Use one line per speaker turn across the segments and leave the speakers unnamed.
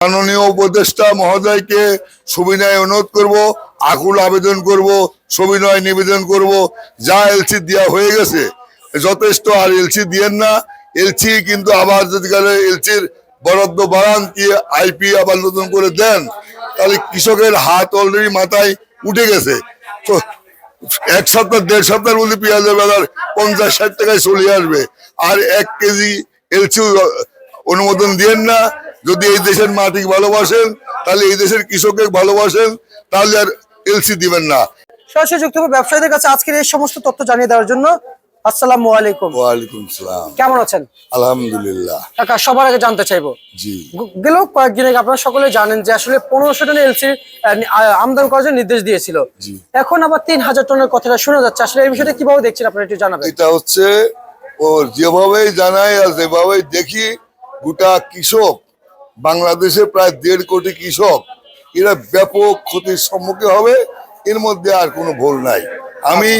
মাননীয় উপদেষ্টা মহোদয়কে সুবিনয় অনুরোধ করব, আকুল আবেদন করব, সবিনয় নিবেদন করব, যা এলসি দেওয়া হয়ে গেছে। যথেষ্ট আর এলসি দিয়েন না। এলসি কিন্তু আবার যদি গেলে এলসির বরাদ্দ বাড়ান, কি আইপি আবার নতুন করে দেন, তাহলে কৃষকের হাত অলরেডি মাথায় উঠে গেছে। তো এক সপ্তাহ, দেড় সপ্তাহের মধ্যে পেঁয়াজের বাজার পঞ্চাশ, ষাট টাকায় চলে আসবে। আর এক কেজি এলসি অনুমোদন দিয়েন না। যদি এই দেশের মাটি ভালোবাসেন তাহলে এই দেশের কৃষককে ভালোবাসেন তাহলে আর এলসি দিবেন না।
সরাসরি যুক্ত ব্যবসায়ীদের কাছে আজকের এই সমস্ত তথ্য জানিয়ে দেওয়ার জন্য। আসসালামু আলাইকুম।
ওয়ালাইকুম সালাম।
কেমন আছেন?
আলহামদুলিল্লাহ।
কাকা সবার আগে জানতে চাইব।
জি।
গ- গেল কয়েকদিন আগে আপনারা সকলে জানেন যে আসলে পনেরোশো টনের এলসি আমদানি করার জন্য নির্দেশ দিয়েছিল।
জি।
এখন আবার তিন হাজার টনের কথাটা শোনা যাচ্ছে। আসলে এই বিষয়টা কীভাবে দেখছেন আপনারা একটু জানাবেন?
এটা হচ্ছে ও যেভাবেই জানাই আর যেভাবেই দেখি গোটা কৃষক বাংলাদেশে প্রায় দেড় কোটি কৃষক, এরা ব্যাপক ক্ষতির সম্মুখীন হবে, এর মধ্যে আর কোনো ভুল নাই। আমি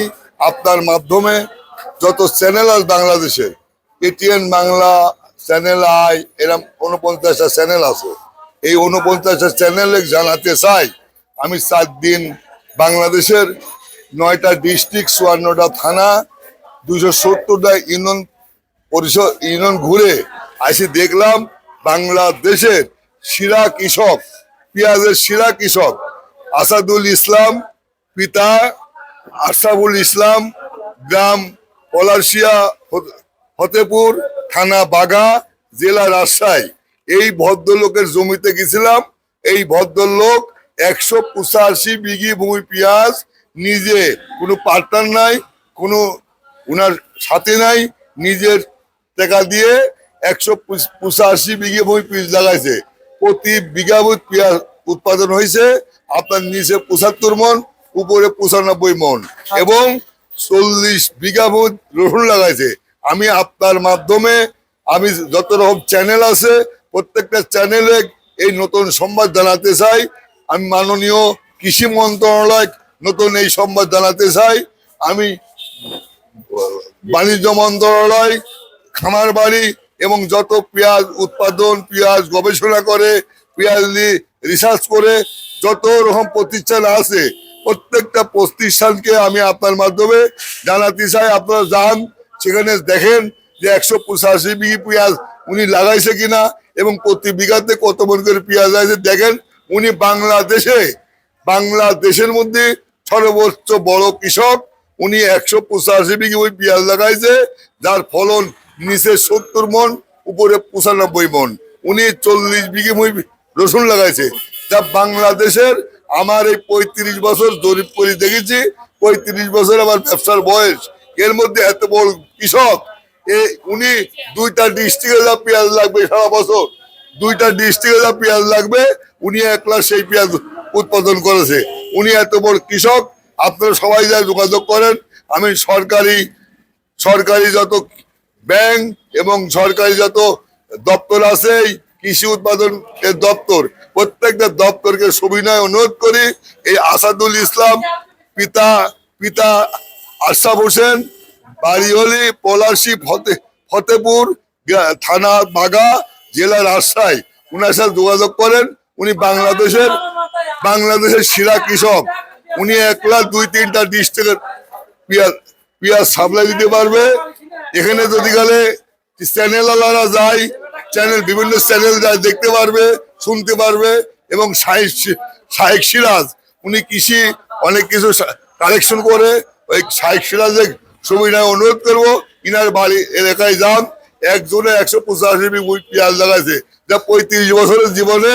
আপনার মাধ্যমে যত চ্যানেল আছে বাংলাদেশের এটিএন বাংলা চ্যানেল আই, এরম উনপঞ্চাশটা চ্যানেল আছে। এই উনপঞ্চাশটা চ্যানেলে জানাতে চাই, আমি সাত দিন বাংলাদেশের নয়টা ডিস্ট্রিক্ট, চুয়ান্নটা থানা দুশো সত্তরটা ইউনিয়ন পরিষদ, ইউনিয়ন ঘুরে আসি দেখলাম বাংলাদেশের শিরা কৃষক, পেঁয়াজের শিরা কৃষক আসাদুল ইসলাম, পিতা আশরাফুল ইসলাম, গ্রাম পলাশিয়া ফত- ফতেপুর, থানা বাগা, জেলা রাজশাহী। এই ভদ্রলোকের জমিতে গেছিলাম। এই ভদ্রলোক একশো পঁচাশি বিঘি ভূমি পেঁয়াজ নিজে কোনো পার্টনার নাই, কোনো উনার সাথে নাই, নিজের টাকা দিয়ে একশো পঁচাশি বিঘে ভূমি পিস লাগাইছে। প্রতি বিঘা ভূমি পেঁয়াজ উৎপাদন হয়েছে আপনার নিচে পঁচাত্তর মন উপরে পঁচানব্বই মন। এবং চল্লিশ বিঘা ভূমি রসুন লাগাইছে। আমি আপনার মাধ্যমে আমি যত রকম চ্যানেল আছে প্রত্যেকটা চ্যানেলে এই নতুন সংবাদ জানাতে চাই। আমি মাননীয় কৃষি মন্ত্রণালয় নতুন এই সংবাদ জানাতে চাই। আমি বাণিজ্য মন্ত্রণালয় খামার বাড়ি এবং যত পেঁয়াজ উৎপাদন, পেঁয়াজ গবেষণা করে, পেঁয়াজ নিয়ে রিসার্চ করে, যত রকম প্রতিষ্ঠান আছে, প্রত্যেকটা প্রতিষ্ঠানকে আমি আপনার মাধ্যমে জানাতে চাই। আপনারা যান, সেখানে দেখেন যে একশো পঁচাশি বিঘি পেঁয়াজ উনি লাগাইছে কিনা এবং প্রতি বিঘাতে কত মন করে পেঁয়াজ আছে। দেখেন, উনি বাংলাদেশে, বাংলাদেশের মধ্যে সর্বোচ্চ বড় কৃষক। উনি একশো পঁচাশি বিঘি ওই পেঁয়াজ লাগাইছে, যার ফলন নিচে সত্তর মন, উপরে পঁচানব্বই মন। উনি চল্লিশ বিঘে মই রসুন লাগাইছে। যা বাংলাদেশের, আমার এই পঁয়ত্রিশ বছর জরিপ করে দেখেছি, পঁয়ত্রিশ বছর আমার ব্যবসার বয়স। এর মধ্যে এত বড় কৃষক, এ উনি দুইটা ডিস্ট্রিক্টে যা পেঁয়াজ লাগবে সারা বছর, দুইটা ডিস্ট্রিক্টে যা পেঁয়াজ লাগবে, উনি একলা সেই পেঁয়াজ উৎপাদন করেছে। উনি এত বড় কৃষক, আপনারা সবাই যা যোগাযোগ করেন, আমি সরকারি সরকারি যত ব্যাংক এবং সরকারি যত দপ্তর আছে কৃষি উৎপাদন এর দপ্তর, প্রত্যেকটা দপ্তরকে সবিনয় অনুরোধ করি, এই আসাদুল ইসলাম পিতা পিতা আশরাফ হোসেন বাড়িহলি পলাশি ফতে, ফতেপুর থানা বাগা, জেলা রাজশাহী। উনার সাথে যোগাযোগ করেন, উনি বাংলাদেশের বাংলাদেশের সেরা কৃষক। উনি একলা দুই তিনটা ডিস্ট্রিক্টের পেঁয়াজ পেঁয়াজ সাপ্লাই দিতে পারবে। এখানে যদি গেলে চ্যানেল আলারা যায় চ্যানেল বিভিন্ন চ্যানেল যায়, দেখতে পারবে, শুনতে পারবে, এবং শাহেক সিরাজ, উনি কৃষি অনেক কিছু কালেকশন করে, ওই শাহেক সিরাজের সুবিধায় অনুরোধ করব, ইনার বাড়ি এলাকায় যান, একজনে একশো পঁচাশি পেঁয়াজ লাগাইছে। যা পঁয়ত্রিশ বছরের জীবনে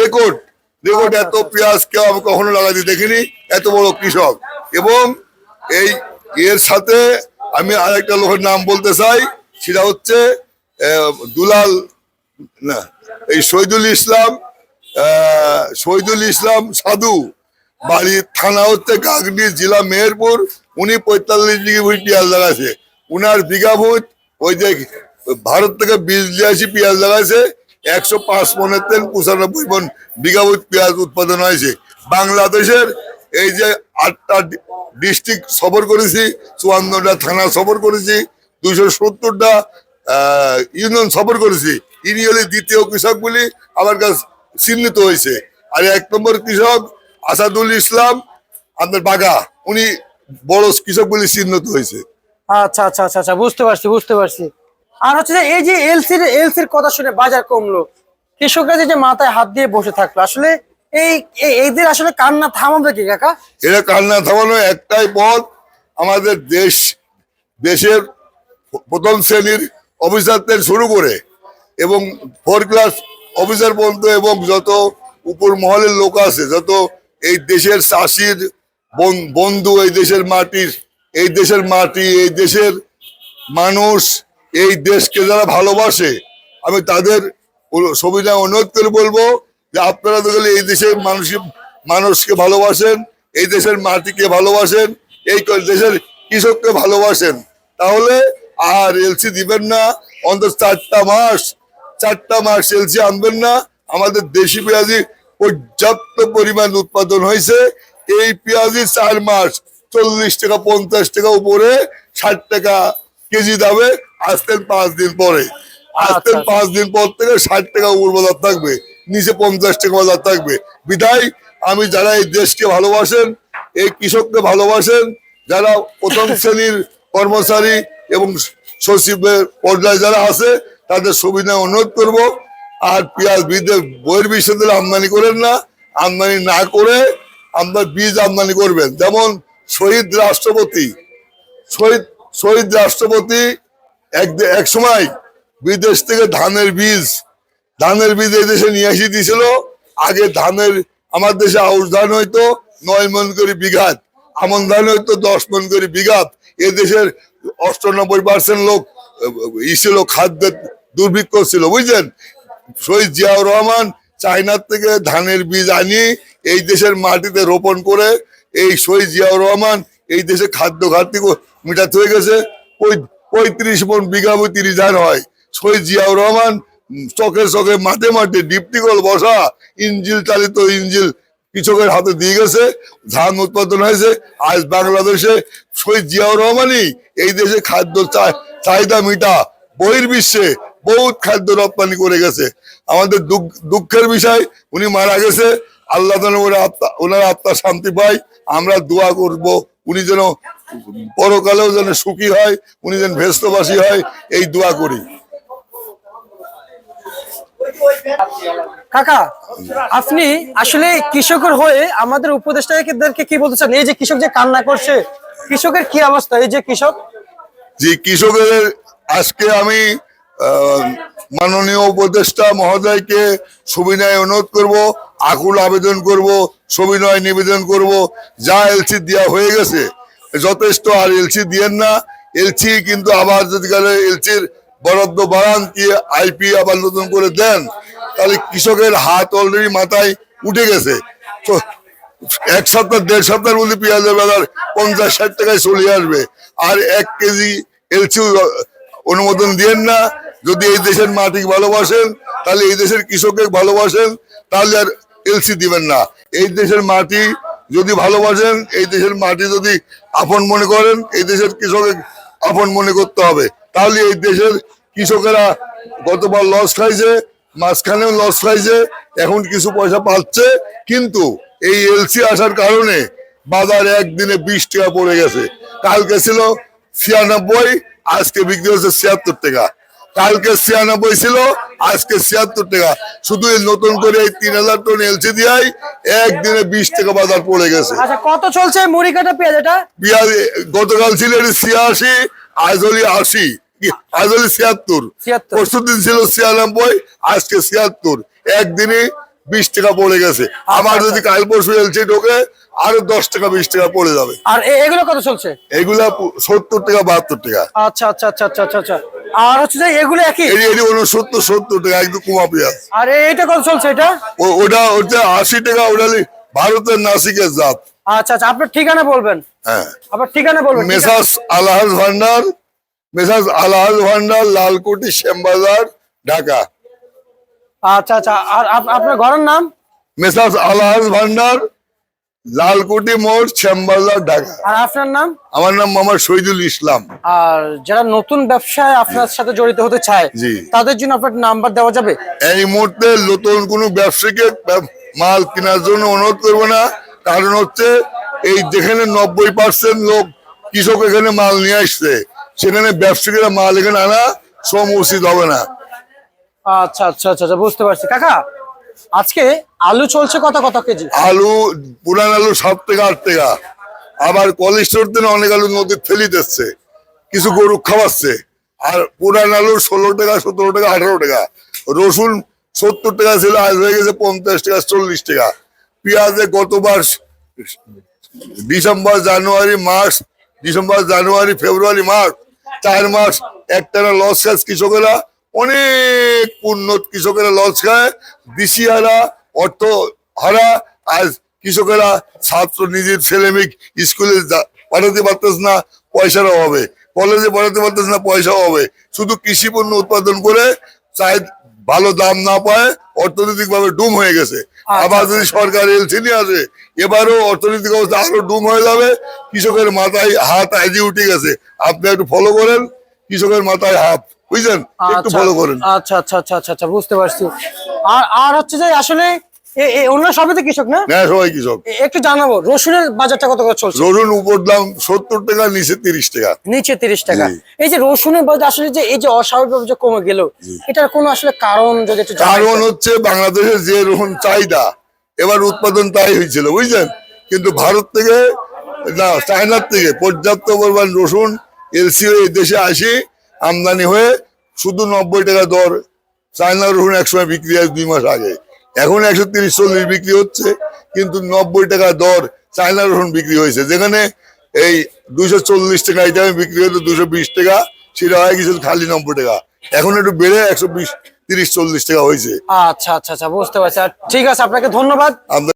রেকর্ড রেকর্ড এত পেঁয়াজ কেউ আমি কখনো লাগাইতে দেখিনি, এত বড় কৃষক। এবং এই, এর সাথে আমি আরেকটা লোকের নাম বলতে চাই, সেটা হচ্ছে দুলাল, না, এই শহীদুল ইসলাম শহীদুল ইসলাম সাধু বাড়ির থানা হচ্ছে গাগনি, জেলা মেহেরপুর, উনি পঁয়তাল্লিশ বিঘি ভুঁই পেঁয়াজ লাগাইছে। উনার বিঘা ভূত ওই যে ভারত থেকে বীজ দিয়ে আসি পেঁয়াজ লাগাইছে, একশো পাঁচ মনের তেল পঁচানব্বই মন বিঘা ভূত পেঁয়াজ উৎপাদন হয়েছে। বাংলাদেশের এই যে আটটা ডিস্ট্রিক্ট সফর করেছি, চুয়ান্নটা থানা সফর করেছি, দুইশো সত্তরটা ইউনিয়ন সফর করেছি। ইনি হলে দ্বিতীয় কৃষক বলি আমার কাছে চিহ্নিত হয়েছে। আর এক নম্বর কৃষক আসাদুল ইসলাম আপনার বাগা উনি বড় কৃষক বলে চিহ্নিত হয়েছে।
আচ্ছা আচ্ছা আচ্ছা আচ্ছা বুঝতে পারছি বুঝতে পারছি। আর হচ্ছে যে এই যে এলসির এলসির কথা শুনে বাজার কমলো। কৃষকরা যে মাথায় হাত দিয়ে বসে থাকল, আসলে এই এইদের আসলে কান্না থামাবে কি কাকা?
এরা কান্না থামানো একটাই পথ, আমাদের দেশ, দেশের প্রথম শ্রেণির অফিসারদের শুরু করে এবং ফোর ক্লাস অফিসার পর্যন্ত এবং যত উপর মহলের লোক আছে, যত এই দেশের চাষির বন- বন্ধু, এই দেশের মাটির, এই দেশের মাটি, এই দেশের মানুষ, এই দেশকে যারা ভালোবাসে, আমি তাদের সুবিধা অনুরোধ করে বলব। যে আপনারা তো গেলে এই দেশের মানুষ মানুষকে ভালোবাসেন এই দেশের মাটিকে ভালোবাসেন এই দেশের কৃষককে ভালোবাসেন। তাহলে আর এলসি দিবেন না অন্তত চারটা মাস চারটা মাস এলসি আনবেন না। আমাদের দেশি পেঁয়াজি পর্যাপ্ত পরিমাণ উৎপাদন হয়েছে। এই পেঁয়াজি চার মাস চল্লিশ টাকা পঞ্চাশ টাকা উপরে ষাট টাকা কেজি দামে আসতেন পাঁচ দিন পরে। আসতেন
আচ্ছা।
পাঁচ দিন পর থেকে ষাট টাকা উপর বাজার থাকবে। নিচে পঞ্চাশ টাকা বাজার থাকবে। বিদায় আমি যারা এই দেশকে ভালোবাসেন, এই কৃষককে ভালোবাসেন, যারা প্রথম শ্রেণির কর্মচারী এবং সচিবের পর্যায়ে যারা আছে, তাদের সুবিধা অনুরোধ করব। আর পেঁয়াজ বিদেশ বইয়ের বিশ্ববিদ্যালয় আমদানি করেন না, আমদানি না করে আপনার বীজ আমদানি করবেন। যেমন শহীদ রাষ্ট্রপতি, শহীদ শহীদ রাষ্ট্রপতি এক এক সময় বিদেশ থেকে ধানের বীজ ধানের বীজ এই দেশে নিয়ে এসে দিয়েছিল আগে ধানের আমার দেশে আউশ ধান হইতো, নয় মন করে বিঘাত। আমন ধান হইতো, দশ মন করে বিঘাত। এ দেশের অষ্টানব্বই পার্সেন্ট লোক, ই ছিল খাদ্যের দুর্ভিক্ষ ছিল, বুঝলেন? শহীদ জিয়াউর রহমান চায়নার থেকে ধানের বীজ আনি, এই দেশের মাটিতে রোপণ করে, এই শহীদ জিয়াউর রহমান এই দেশে খাদ্য ঘাটতি মেটাতে হয়ে গেছে। পঁয়ত্রিশ মন বিঘা তিরিশ ধান হয়। শহীদ জিয়াউর রহমান চকে চকে মাঠে মাঠে ডিপটিকল বসা, ইঞ্জিল চালিত ইঞ্জিল কৃষকের হাতে দিয়ে গেছে, ধান উৎপাদন হয়েছে, আজ বাংলাদেশে শহীদ জিয়াউর রহমানই এই দেশে খাদ্য চাহিদা মিটা, বহির্বিশ্বে বহুত খাদ্য রপ্তানি করে গেছে। আমাদের দুঃখ- দুঃখের বিষয়, উনি মারা গেছে, আল্লাহ যেন ওনার আত্মা শান্তি পায়, আমরা দোয়া করব, উনি যেন পরকালেও যেন সুখী হয়, উনি যেন ভেস্তবাসী হয়, এই দোয়া করি।
কাকা, আপনি আসলে কৃষকের হয়ে আমাদের উপদেষ্টাদেরকে কি বলতে চান? এই যে কৃষক যে কান্না করছে, কৃষকের কি অবস্থা? এই যে কৃষক?
যে কৃষকের আজকে আমি মাননীয় উপদেষ্টা মহোদয়কে সুবিনয় অনুরোধ করব, আকুল আবেদন করব, সবিনয় নিবেদন করব, যা এলসি দেওয়া হয়ে গেছে। যথেষ্ট আর এলসি দিয়েন না। এলসি কিন্তু আবার যদি গেলে, এলসির বরাদ্দ বাড়ান, কি আইপি আবার নতুন করে দেন, তাহলে কৃষকের হাত অলরেডি মাথায় উঠে গেছে। তো এক সপ্তাহ, দেড় সপ্তাহের মধ্যে পেঁয়াজের বাজার পঞ্চাশ, ষাট টাকায় চলে আসবে। আর এক কেজি এলসি অনুমোদন দিয়েন না। যদি এই দেশের মাটি ভালোবাসেন, তাহলে এই দেশের কৃষককে ভালোবাসেন, তাহলে আর এলসি দিবেন না। এই দেশের মাটি যদি ভালোবাসেন, এই দেশের মাটি যদি আপন মনে করেন, এই দেশের কৃষকের আপন মনে করতে হবে। তাহলে এই দেশের কৃষকেরা গতবার লস খাইছে মাঝখানেও লস খাইছে এখন কিছু পয়সা পাচ্ছে কিন্তু এই এলসি আসার কারণে বাজার একদিনে বিশ টাকা পড়ে গেছে। কালকে ছিল ছিয়ানব্বই আজকে বিক্রি হচ্ছে ছিয়াত্তর টাকা। কালকে ছিয়ানব্বই ছিল আজকে ছিয়াত্তর টাকা। শুধু এই নতুন করে এই তিন হাজার টন এলসি দিয়াই একদিনে বিশ টাকা বাজার পড়ে গেছে।
আচ্ছা কত চলছে মুড়ি কাটা পেঁয়াজ এটা
পেঁয়াজ গতকাল ছিল এটি ছিয়াশি আজ হলি আশি আজ হলি ছিয়াত্তর। পরশু দিন ছিল ছিয়ানব্বই আজকে ছিয়াত্তর। একদিনে বিশ টাকা পড়ে গেছে। আমার
আচ্ছা।
যদি কাল পরশু এলসি ঢোকে আরও দশ টাকা বিশ টাকা পড়ে যাবে।
আর এগুলো কত চলছে?
এগুলা সত্তর টাকা বাহাত্তর টাকা।
আচ্ছা আচ্ছা আচ্ছা আচ্ছা আচ্ছা আচ্ছা। আর হচ্ছে যে এগুলো একই?
এটি এটি উনসত্তর সত্তর টাকা একদম কুমা পেঁয়াজ।
আর এইটা কত চলছে এটা?
ওটা ওটা আশি টাকা ওটা হলি ভারতের নাসিকের জাত।
আচ্ছা আচ্ছা আপনার ঠিকানা বলবেন।
হ্যাঁ।
আপনার ঠিকানা বলবেন।
মেসাস আলহাজ ভান্ডার আলহাজ ভান্ডার লালকুটি শ্যামবাজার ঢাকা।
আচ্ছা আচ্ছা আর আপনার ঘরের নাম?
আলহাজ ভান্ডার লালকুটি মোড় শ্যামবাজার ঢাকা।
আর আপনার নাম?
আমার নাম মোহাম্মদ শহীদুল ইসলাম।
আর যারা নতুন ব্যবসায় আপনার সাথে জড়িত হতে চায়। তাদের জন্য আপনার নাম্বার দেওয়া যাবে?
এই মুহূর্তে নতুন কোনো ব্যবসায়ীকে মাল কেনার জন্য অনুরোধ করব না। কারণ হচ্ছে এই যেখানে নব্বই পার্সেন্ট লোক কৃষক এখানে মাল নিয়ে আসছে সেখানে ব্যবসায়ীরা মাল এখানে আনা শ্রম উচিত হবে না।
আচ্ছা আচ্ছা আচ্ছা আচ্ছা, বুঝতে পারছি। কাকা আজকে আলু চলছে কত কত কেজি?
আলু পুরান আলু সাত থেকে আট টাকা। আবার কলেস্টোর দিনে অনেক আলু নদীর ফেলি দিচ্ছে। কিছু গরু খাওয়াচ্ছে। আর পুরান আলু ষোলো টাকা সতেরো টাকা আঠারো টাকা। রসুন সত্তর টাকা ছিল আজ হয়ে গেছে পঞ্চাশ টাকা চল্লিশ টাকা। পেঁয়াজে গতবার ডিসেম্বর, জানুয়ারি, মার্চ, ডিসেম্বর, জানুয়ারি, ফেব্রুয়ারি, মার্চ, চার মাস একটানা লস খায় কৃষকেরা, অনেক উন্নত কৃষকেরা লস খায়। দিশিহারা অর্থ হারা আজ কৃষকেরা ছাত্র, নিজের ছেলে মেয়ে স্কুলে পাঠাতে পারতেছে না, পয়সার অভাবে। কলেজে পড়াতে পারতেছে না পয়সা অভাবে। শুধু কৃষি পণ্য উৎপাদন করে চাই ভালো দাম না পায় অর্থনৈতিক ভাবে ডুম হয়ে গেছে। আবার যদি সরকার এলসি নিয়ে আসে এবারও অর্থনৈতিক অবস্থা আরও ডুম হয়ে যাবে। কৃষকের মাথায় হাত আইজি উঠে গেছে। আপনি একটু ফলো করেন কৃষকের মাথায় হাত বুঝলেন? একটু
আচ্ছা
ফলো করেন।
আচ্ছা আচ্ছা আচ্ছা আচ্ছা আচ্ছা বুঝতে পারছি। আর আর হচ্ছে যে আসলে এ- এ- অন্য সবই তো কৃষক না?
হ্যাঁ সবাই কৃষক।
একটু জানাব রসুনের বাজারটা কত করে চলছে?
রসুন উপর দাম সত্তর টাকা নিচে তিরিশ টাকা।
নিচে তিরিশ টাকা। এই যে রসুনের বাজার আসলে যে এই যে কমে গেল এটার কোনো আসলে কারণ যদি একটু
কারণ হচ্ছে বাংলাদেশের যে রকম চাহিদা এবার উৎপাদন তাই হয়েছিল বুঝলেন? কিন্তু ভারত থেকে না চায়নার থেকে পর্যাপ্ত পরিমাণ রসুন এলসি এই দেশে আসি আমদানি হয়ে শুধু নব্বই টাকা দর চায়নার রসুন একসময় বিক্রি হয় দুই মাস আগে। এখন একশো তিরিশ চল্লিশ বিক্রি হচ্ছে কিন্তু নব্বই টাকা দর চায়না রসুন বিক্রি হয়েছে। যেখানে এই দুশো চল্লিশ টাকা এই টাইমে বিক্রি হতো দুশো বিশ টাকা সেটা হয়ে গেছিল খালি নব্বই টাকা। এখন একটু বেড়ে একশো বিশ তিরিশ চল্লিশ টাকা হয়েছে।
আচ্ছা আচ্ছা আচ্ছা বুঝতে পারছি। ঠিক আছে আপনাকে ধন্যবাদ।